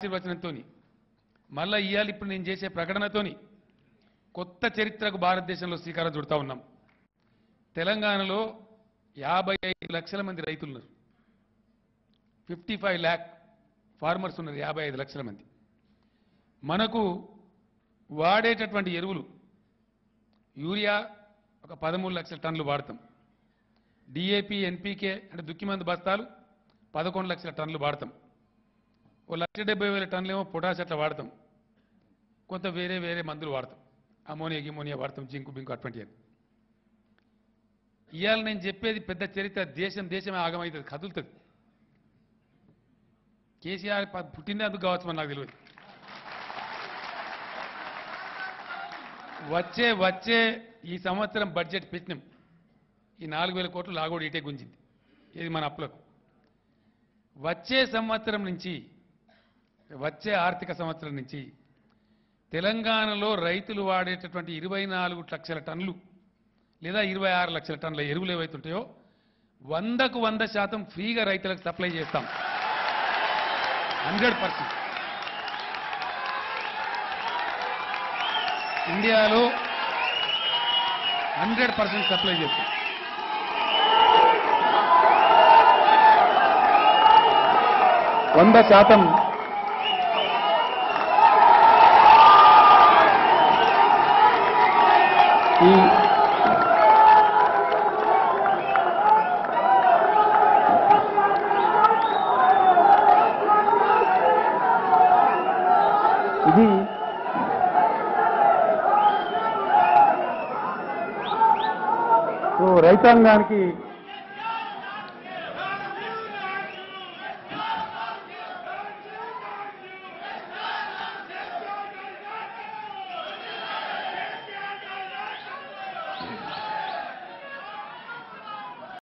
ఆశీర్వచనంతో మళ్ళా ఇవాళ ఇప్పుడు నేను చేసే ప్రకటనతోని కొత్త చరిత్రకు భారతదేశంలో శ్రీకారం చుడతా ఉన్నాం. తెలంగాణలో యాభై ఐదు లక్షల మంది రైతులు ఉన్నారు ఫిఫ్టీ ఫైవ్ ల్యాక్ ఫార్మర్స్ ఉన్నారు యాభై ఐదు లక్షల మంది. మనకు వాడేటటువంటి ఎరువులు యూరియా ఒక పదమూడు లక్షల టన్నులు వాడతాం. డిఏపి ఎన్పికే అంటే దుక్కిమందు బస్తాలు పదకొండు లక్షల టన్నులు వాడతాం. ఓ లక్ష డెబ్బై వేల టన్లేమో పొటాష్ అట్లా వాడతాం. కొంత వేరే వేరే మందులు వాడతాం. అమోనియా గిమోనియా వాడతాం జింకు బింకు అటువంటి ఇవాళ నేను చెప్పేది పెద్ద చరిత్ర దేశం దేశమే ఆగమవుతుంది కదులుతుంది. కేసీఆర్ పుట్టిందే అందుకు కావచ్చు మరి నాకు తెలియదు వచ్చే వచ్చే ఈ సంవత్సరం బడ్జెట్ పెట్టినాం. ఈ నాలుగు వేల కోట్లు లాగోడు ఇటే గుంజింది. ఇది మన అప్పులకు. వచ్చే సంవత్సరం నుంచి వచ్చే ఆర్థిక సంవత్సరం నుంచి తెలంగాణలో రైతులు వాడేటటువంటి ఇరవై నాలుగు లక్షల టన్నులు లేదా ఇరవై ఆరు లక్షల టన్నుల ఎరువులు ఏవైతుంటాయో వందకు వంద శాతం ఫ్రీగా రైతులకు సప్లై చేస్తాం. Hundred percent. ఇండియాలో హండ్రెడ్ పర్సెంట్ సప్లై చేస్తాం. వంద శాతం ఈ ఇది రైతాంగానికి